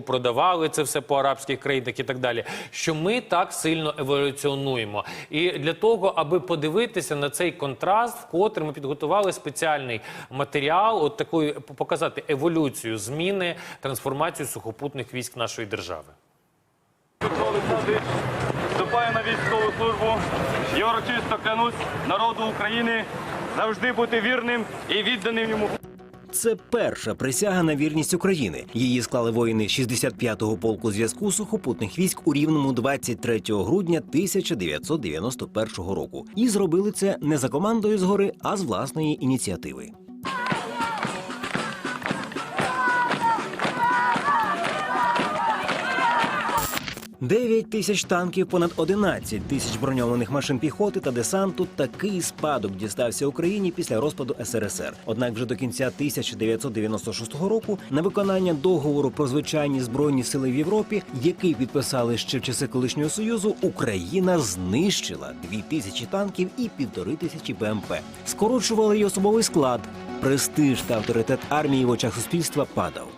продавали це все по арабських країнах і так далі. Що ми так сильно еволюціонуємо. І для того, аби подивитися на цей контраст, вкотре ми підготували спеціальний матеріал, от такої показати еволюцію, зміни, трансформацію сухопутних військ нашої держави. Вступає на військову службу. Я урочисто клянусь народу України завжди бути вірним і відданим йому. Це перша присяга на вірність України. Її склали воїни 65-го полку зв'язку сухопутних військ у рівному 23 грудня 1991 року. І зробили це не за командою згори, а з власної ініціативи. Дев'ять тисяч танків, понад 11 тисяч броньованих машин піхоти та десанту. Такий спадок дістався Україні після розпаду СРСР. Однак вже до кінця 1996 року на виконання договору про звичайні збройні сили в Європі, який підписали ще в часи колишнього союзу, Україна знищила дві тисячі танків і півтори тисячі БМП. Скорочували й особовий склад. Престиж та авторитет армії в очах суспільства падав.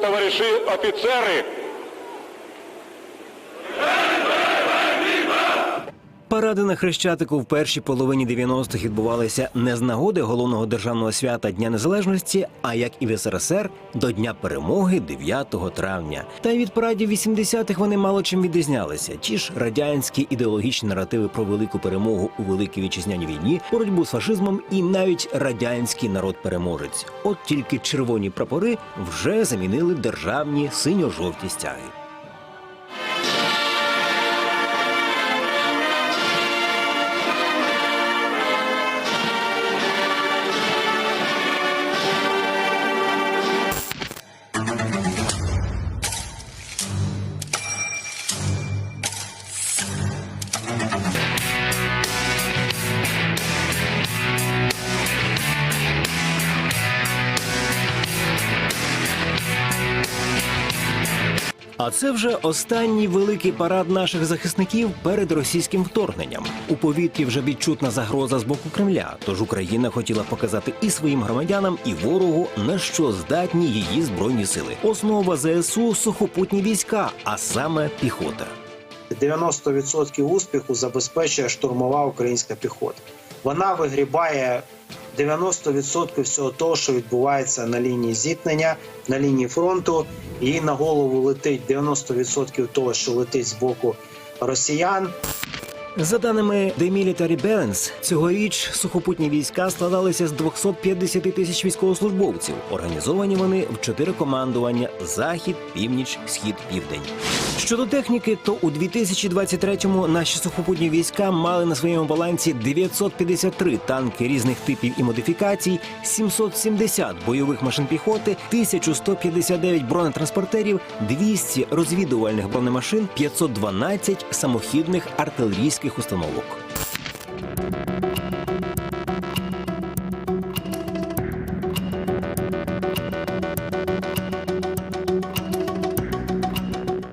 Товариші офіцери! Паради на Хрещатику в першій половині 90-х відбувалися не з нагоди головного державного свята Дня Незалежності, а як і в СРСР до Дня перемоги 9 травня. Та й від парадів 80-х вони мало чим відрізнялися. Ті ж радянські ідеологічні наративи про велику перемогу у великій вітчизняній війні, боротьбу з фашизмом і навіть радянський народ-переможець. От тільки червоні прапори вже замінили державні синьо-жовті стяги. Це вже останній великий парад наших захисників перед російським вторгненням. У повітрі вже відчутна загроза з боку Кремля. Тож Україна хотіла показати і своїм громадянам, і ворогу на що здатні її збройні сили. Основа ЗСУ сухопутні війська, а саме піхота. 90% успіху забезпечує штурмова українська піхота. Вона вигрібає 90% всього того, що відбувається на лінії зіткнення, на лінії фронту. Їй на голову летить 90% того, що летить з боку росіян. За даними The Military Balance, цьогоріч сухопутні війська складалися з 250 тисяч військовослужбовців. Організовані вони в чотири командування: захід, північ, схід, південь. Щодо техніки, то у 2023-му наші сухопутні війська мали на своєму балансі 953 танки різних типів і модифікацій, 770 бойових машин піхоти, 1159 бронетранспортерів, 200 розвідувальних бронемашин, 512 самохідних артилерійських установок.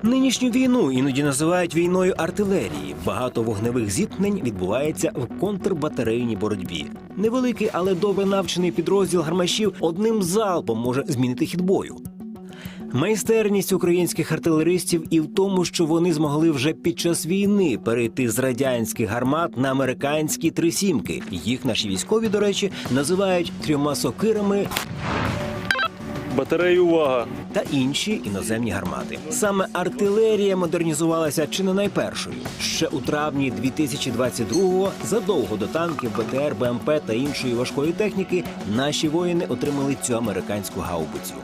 Нинішню війну іноді називають війною артилерії. Багато вогневих зіткнень відбувається в контрбатарейній боротьбі. Невеликий, але добре навчений підрозділ гармашів одним залпом може змінити хід бою. Майстерність українських артилеристів і в тому, що вони змогли вже під час війни перейти з радянських гармат на американські трисімки. Їх наші військові, до речі, називають трьома сокирами Батареї, увага! та інші іноземні гармати. Саме артилерія модернізувалася чи не найпершою. Ще у травні 2022-го, задовго до танків, БТР, БМП та іншої важкої техніки, наші воїни отримали цю американську гаубицю.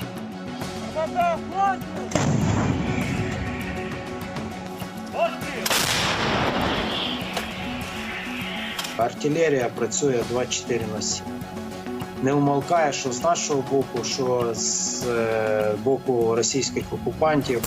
Артилерія працює 24 на 7. Не умолкає, що з нашого боку, що з е, боку російських окупантів.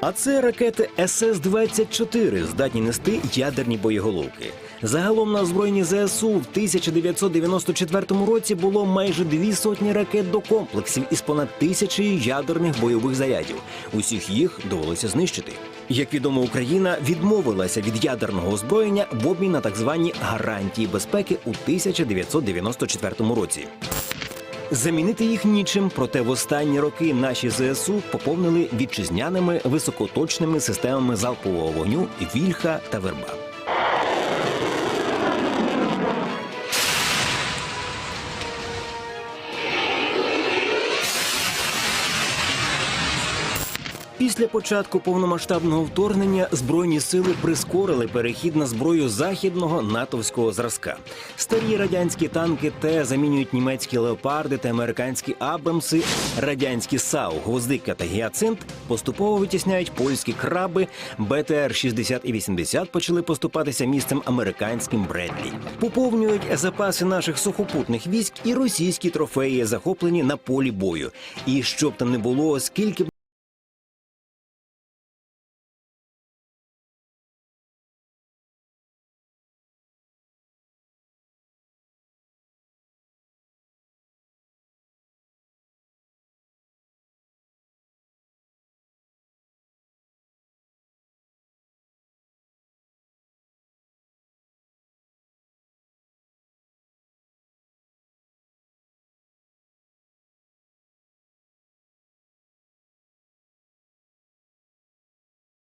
А це ракети СС-24, здатні нести ядерні боєголовки. Загалом на озброєнні ЗСУ в 1994 році було майже дві сотні ракет до комплексів із понад тисячею ядерних бойових зарядів. Усіх їх довелося знищити. Як відомо, Україна відмовилася від ядерного озброєння в обмін на так звані гарантії безпеки у 1994 році. Замінити їх нічим, проте в останні роки наші ЗСУ поповнили вітчизняними високоточними системами залпового вогню Вільха та Верба. Після початку повномасштабного вторгнення збройні сили прискорили перехід на зброю західного натовського зразка. Старі радянські танки Т замінюють німецькі леопарди та американські Абрамси. Радянські САУ, Гвоздика та Гіацинт поступово витісняють польські краби. БТР 60 і 80 почали поступатися місцем американським Бредлі. Поповнюють запаси наших сухопутних військ і російські трофеї, захоплені на полі бою. І щоб там не було, скільки б